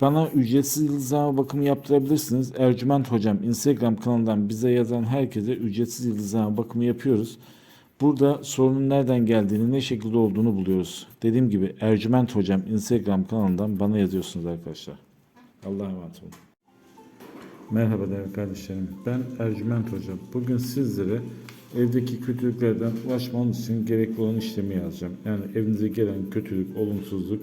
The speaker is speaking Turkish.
bana ücretsiz yıldızlama bakımı yaptırabilirsiniz. Ercüment Hocam Instagram kanalından bize yazan herkese ücretsiz yıldızlama bakımı yapıyoruz. Burada sorunun nereden geldiğini, ne şekilde olduğunu buluyoruz. Dediğim gibi Ercüment Hocam Instagram kanalından bana yazıyorsunuz arkadaşlar. Allah'a emanet olun. Merhaba değerli kardeşlerim. Ben Ercüment Hocam. Bugün sizlere evdeki kötülüklerden ulaşmanız için gerekli olan işlemi yazacağım. Yani evinize gelen kötülük, olumsuzluk